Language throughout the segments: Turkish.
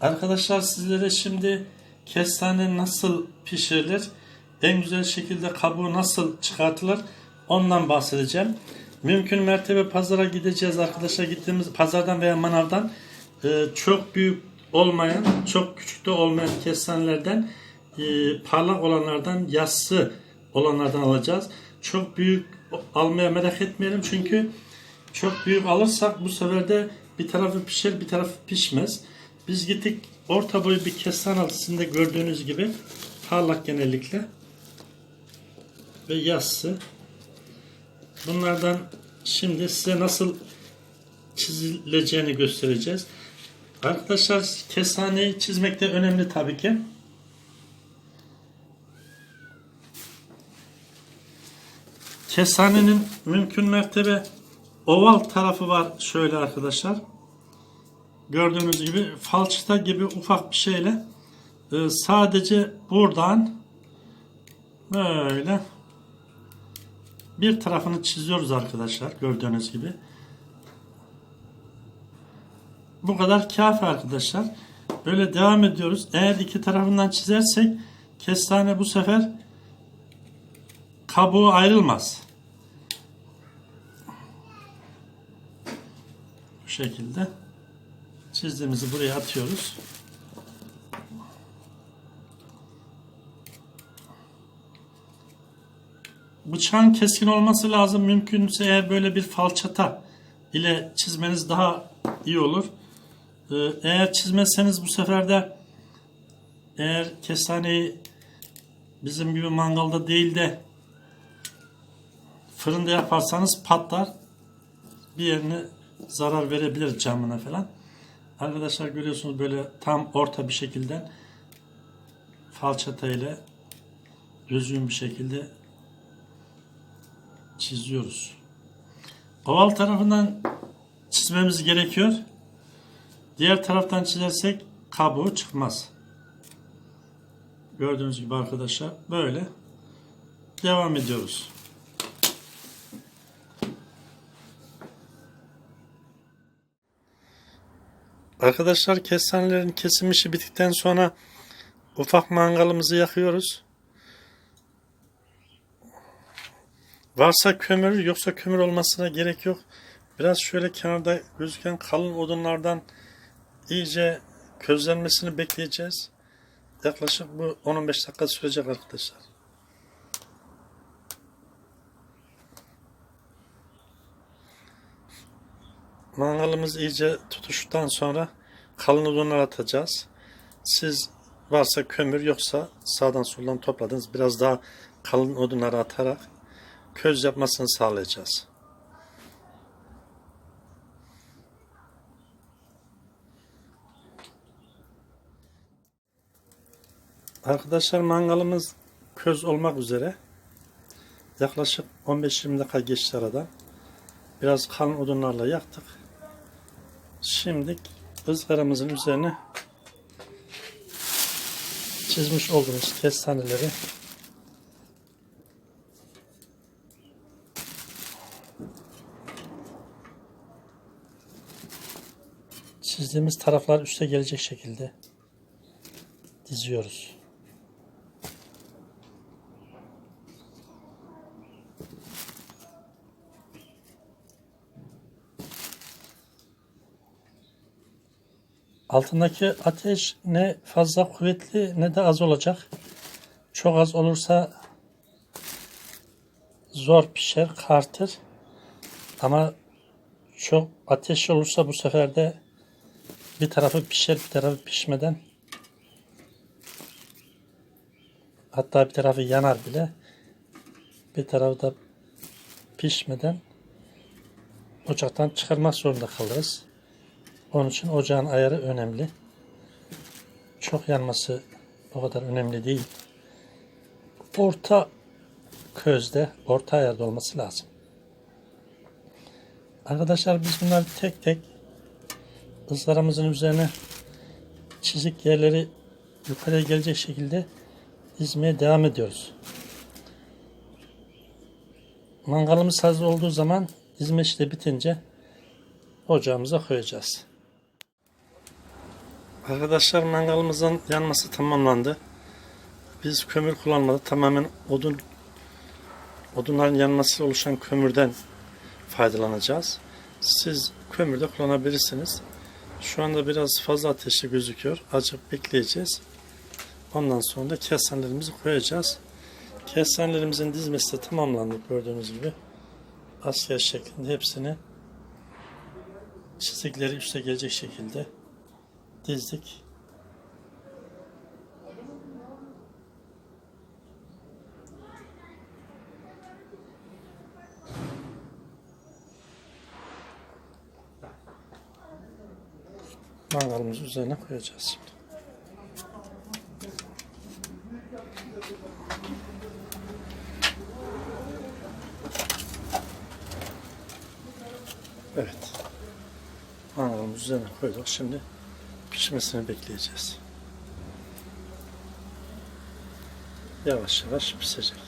Arkadaşlar sizlere şimdi kestane nasıl pişirilir, en güzel şekilde kabuğu nasıl çıkartılır ondan bahsedeceğim. Mümkün mertebe pazara gideceğiz arkadaşlar. Gittiğimiz pazardan veya manavdan e, çok büyük olmayan, çok küçük de olmayan kestanelerden e, parlak olanlardan, yassı olanlardan alacağız. Çok büyük almaya merak etmeyelim çünkü çok büyük alırsak bu sefer de bir tarafı pişer bir tarafı pişmez. Biz gittik orta boy bir kestane altısında gördüğünüz gibi parlak genellikle ve yassı. Bunlardan şimdi size nasıl çizileceğini göstereceğiz. Arkadaşlar kestaneyi çizmek de önemli tabii ki. Kestanenin mümkün mertebe oval tarafı var şöyle arkadaşlar. Gördüğünüz gibi falçata gibi ufak bir şeyle e, sadece buradan böyle bir tarafını çiziyoruz arkadaşlar gördüğünüz gibi. Bu kadar kafi arkadaşlar. Böyle devam ediyoruz. Eğer iki tarafından çizersek kestane bu sefer kabuğu ayrılmaz. Bu şekilde çizdiğimizi buraya atıyoruz. Bıçağın keskin olması lazım. Mümkünse eğer böyle bir falçata ile çizmeniz daha iyi olur. Ee, Eğer çizmezseniz bu sefer de eğer kestaneyi bizim gibi mangalda değil de fırında yaparsanız patlar. Bir yerine zarar verebilir camına falan. Arkadaşlar görüyorsunuz böyle tam orta bir şekilde falçata ile düzgün bir şekilde çiziyoruz. Oval tarafından çizmemiz gerekiyor. Diğer taraftan çizersek kabuğu çıkmaz. Gördüğünüz gibi arkadaşlar böyle devam ediyoruz. Arkadaşlar kestanelerin kesim işi bittikten sonra ufak mangalımızı yakıyoruz. Varsa kömür yoksa kömür olmasına gerek yok. Biraz şöyle kenarda gözüken kalın odunlardan iyice közlenmesini bekleyeceğiz. Yaklaşık bu 10-15 dakika sürecek arkadaşlar. Mangalımız iyice tutuştuktan sonra kalın odunlar atacağız. Siz varsa kömür yoksa sağdan soldan topladınız. Biraz daha kalın odunları atarak köz yapmasını sağlayacağız. Arkadaşlar mangalımız köz olmak üzere. Yaklaşık 15-20 dakika geçti arada. Biraz kalın odunlarla yaktık. Şimdi ızgaramızın üzerine çizmiş olduğumuz kestaneleri çizdiğimiz taraflar üste gelecek şekilde diziyoruz. Altındaki ateş ne fazla kuvvetli ne de az olacak. Çok az olursa zor pişer, kartır. Ama çok ateş olursa bu sefer de bir tarafı pişer, bir tarafı pişmeden hatta bir tarafı yanar bile. Bir tarafı da pişmeden ocaktan çıkarmak zorunda kalırız. Onun için ocağın ayarı önemli. Çok yanması o kadar önemli değil. Orta közde, orta ayarda olması lazım. Arkadaşlar biz bunları tek tek ızgaramızın üzerine çizik yerleri yukarıya gelecek şekilde dizmeye devam ediyoruz. Mangalımız hazır olduğu zaman dizme işi de bitince ocağımıza koyacağız. Arkadaşlar mangalımızın yanması tamamlandı. Biz kömür kullanmadık. Tamamen odun odunların yanması oluşan kömürden faydalanacağız. Siz kömürde kullanabilirsiniz. Şu anda biraz fazla ateşli gözüküyor. Azıcık bekleyeceğiz. Ondan sonra da kestanelerimizi koyacağız. Kestanelerimizin dizmesi de tamamlandı gördüğünüz gibi. Asker şeklinde hepsini çizikleri üste gelecek şekilde dizdik. Mangalımızı üzerine koyacağız şimdi. Evet. Mangalımızı üzerine koyduk. Şimdi pişmesini bekleyeceğiz. Yavaş yavaş pişecek.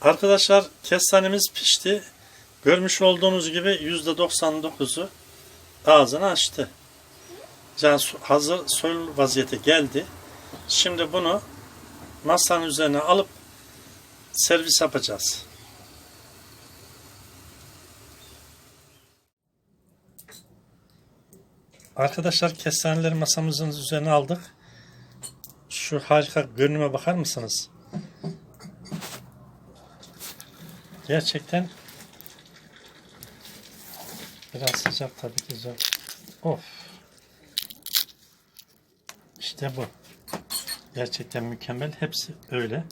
Arkadaşlar kestanemiz pişti. Görmüş olduğunuz gibi %99'u ağzını açtı. Yani hazır soyul vaziyete geldi. Şimdi bunu masanın üzerine alıp servis yapacağız. Arkadaşlar kestaneleri masamızın üzerine aldık. Şu harika görünüme bakar mısınız? Gerçekten biraz sıcak tabii ki zor. Of. İşte bu. Gerçekten mükemmel. Hepsi öyle.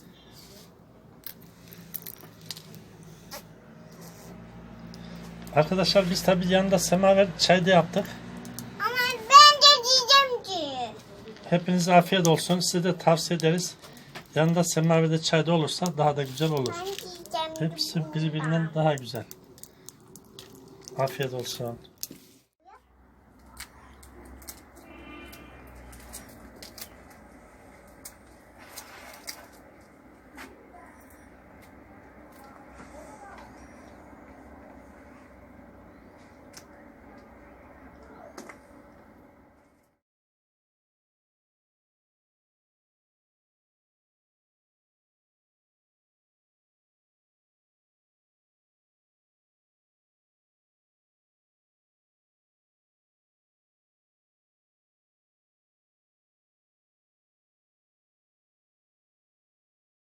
Arkadaşlar biz tabii yanında semaver çay da yaptık. Ama ben de diyeceğim ki. Hepinize afiyet olsun. Size de tavsiye ederiz. Yanında semaverde çay da olursa daha da güzel olur. Ben. Hepsi birbirinden daha güzel. Afiyet olsun.